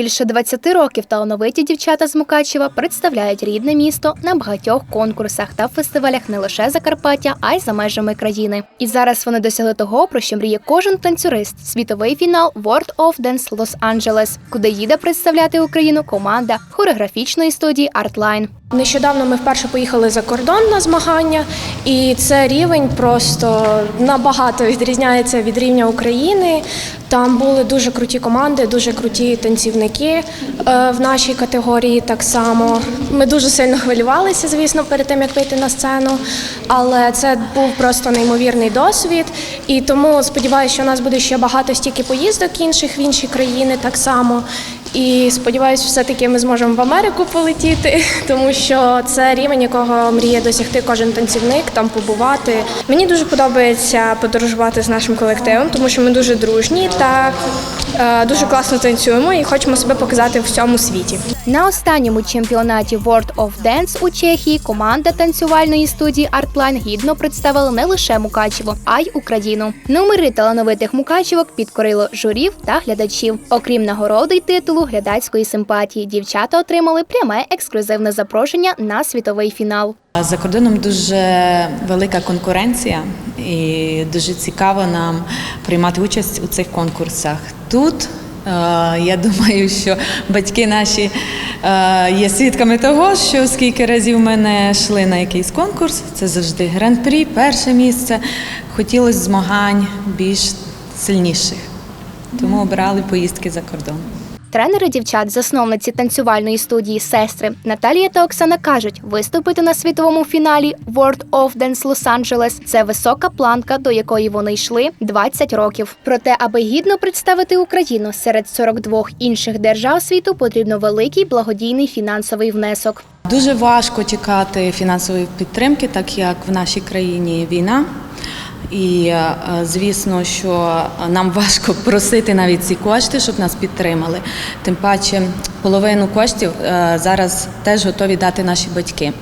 Більше 20 років талановиті дівчата з Мукачева представляють рідне місто на багатьох конкурсах та фестивалях не лише Закарпаття, а й за межами країни. І зараз вони досягли того, про що мріє кожен танцюрист світовий фінал World of Dance Los Angeles, куди їде представляти Україну команда хореографічної студії Artline. Нещодавно ми вперше поїхали за кордон на змагання, і це рівень просто набагато відрізняється від рівня України. Там були дуже круті команди, дуже круті танцівники е, в нашій категорії. Так само ми дуже сильно хвилювалися, звісно, перед тим як вийти на сцену. Але це був просто неймовірний досвід. І тому сподіваюся, що у нас буде ще багато стільки поїздок інших в інші країни так само. І сподіваюся, все-таки ми зможемо в Америку полетіти, тому що це рівень, якого мріє досягти кожен танцівник, там побувати. Мені дуже подобається подорожувати з нашим колективом, тому що ми дуже дружні та е, дуже класно танцюємо і хочемо себе показати в всьому світі. На останньому чемпіонаті World of Dance у Чехії команда танцювальної студії Artline гідно представила не лише Мукачево, а й Україну. Номери талановитих мукачевок підкорило журів та глядачів. Окрім нагороди й титулу глядацької симпатії, дівчата отримали пряме ексклюзивне запрошення на світовий фінал. За кордоном дуже велика конкуренція і дуже цікаво нам приймати участь у цих конкурсах. Тут е, я думаю, що батьки наші е, є свідками того, що скільки разів мене йшли на якийсь конкурс, це завжди гран-прі, перше місце. Хотілося змагань більш сильніших, тому обирали поїздки за кордон. Тренери дівчат, засновниці танцювальної студії сестри Наталія та Оксана кажуть, виступити на світовому фіналі World of Dance Los Angeles – це висока планка, до якої вони йшли 20 років. Проте, аби гідно представити Україну серед 42 інших держав світу, потрібно великий благодійний фінансовий внесок. Дуже важко чекати фінансової підтримки, так як в нашій країні війна. І е, звісно, що нам важко просити навіть ці кошти, щоб нас підтримали. Тим паче, половину коштів е, зараз теж готові дати наші батьки.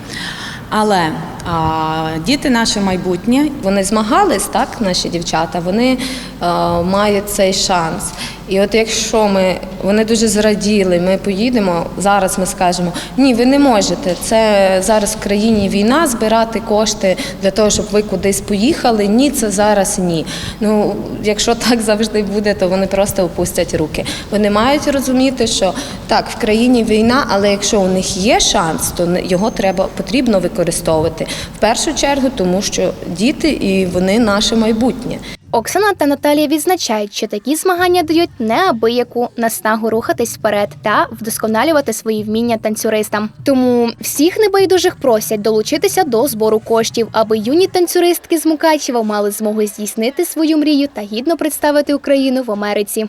Але а, діти наше майбутнє, Вони змагались, так, наші дівчата, вони а, мають цей шанс. І от якщо ми вони дуже зраділи, ми поїдемо зараз. Ми скажемо, ні, ви не можете. Це зараз в країні війна збирати кошти для того, щоб ви кудись поїхали. Ні, це зараз ні. Ну якщо так завжди буде, то вони просто опустять руки. Вони мають розуміти, що так, в країні війна, але якщо у них є шанс, то його треба потрібно використовувати в першу чергу, тому що діти і вони наше майбутнє. Оксана та Наталія відзначають, що такі змагання дають неабияку наснагу рухатись вперед та вдосконалювати свої вміння танцюристам. Тому всіх небайдужих просять долучитися до збору коштів, аби юні танцюристки з Мукачева мали змогу здійснити свою мрію та гідно представити Україну в Америці.